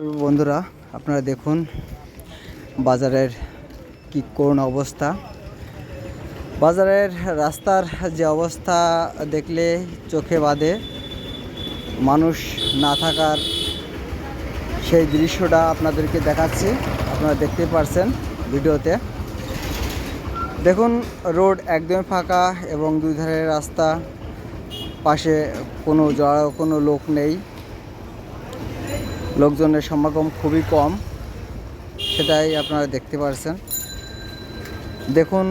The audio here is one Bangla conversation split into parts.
বন্ধুরা, আপনারা দেখুন বাজারের কি করুণ অবস্থা। বাজারের রাস্তার যে অবস্থা দেখলে চোখে বাঁধে। মানুষ না থাকার সেই দৃশ্যটা আপনাদেরকে দেখাচ্ছি, আপনারা দেখতে পারছেন ভিডিওতে। দেখুন, রোড একদমই ফাঁকা এবং দুই ধারের রাস্তা, পাশে কোনো জড়ো কোনো লোক নেই। লোকজনের সমাগম খুবই কম, সেটাই আপনারা দেখতে পারছেন। দেখুন,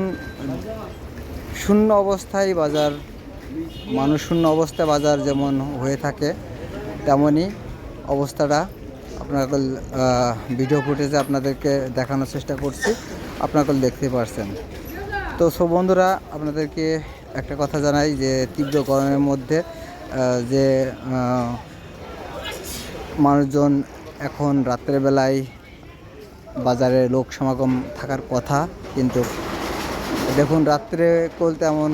শূন্য অবস্থায় বাজার, মানুষ শূন্য অবস্থায় বাজার যেমন হয়ে থাকে, তেমনই অবস্থাটা আপনারা ভিডিও ফুটেজে আপনাদেরকে দেখানোর চেষ্টা করছি, আপনারা দেখতে পারছেন। তো সব বন্ধুরা, আপনাদেরকে একটা কথা জানাই যে তীব্র গরমের মধ্যে যে মানুষজন এখন রাত্রের বেলায় বাজারে লোক সমাগম থাকার কথা, কিন্তু দেখুন রাত্রে কোল তেমন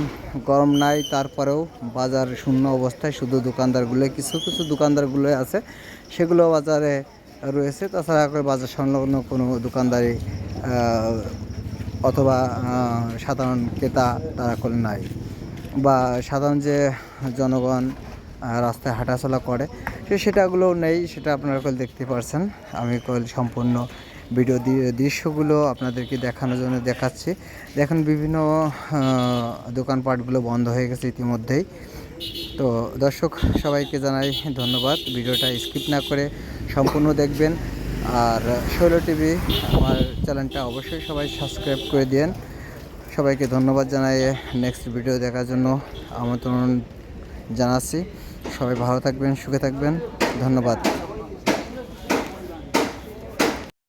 গরম নাই, তারপরেও বাজার শূন্য অবস্থায়, শুধু দোকানদারগুলো কিছু কিছু দোকানদারগুলো আছে সেগুলো বাজারে রয়েছে। তাছাড়া করে বাজার সংলগ্ন কোনো দোকানদারি অথবা সাধারণ ক্রেতা তারা করে নাই। বা সাধারণ যে জনগণ রাস্তায় হাঁটাচলা করে। সে সেটাগুলো নেই, সেটা আপনারা কল দেখতে পারছেন। আমি কল সম্পূর্ণ ভিডিও দৃশ্যগুলো আপনাদেরকে দেখানোর জন্য দেখাচ্ছি। দেখেন, বিভিন্ন দোকানপাটগুলো বন্ধ হয়ে গেছে ইতিমধ্যেই। তো দর্শক, সবাইকে জানাই ধন্যবাদ। ভিডিওটা স্কিপ না করে সম্পূর্ণ দেখবেন। আর শৈল টিভি আমার চ্যানেলটা অবশ্যই সবাই সাবস্ক্রাইব করে দিন সবাইকে ধন্যবাদ জানাই। নেক্সট ভিডিও দেখার জন্য আমন্ত্রণ জানাচ্ছি। সবাই ভালো থাকবেন সুখে থাকবেন। ধন্যবাদ।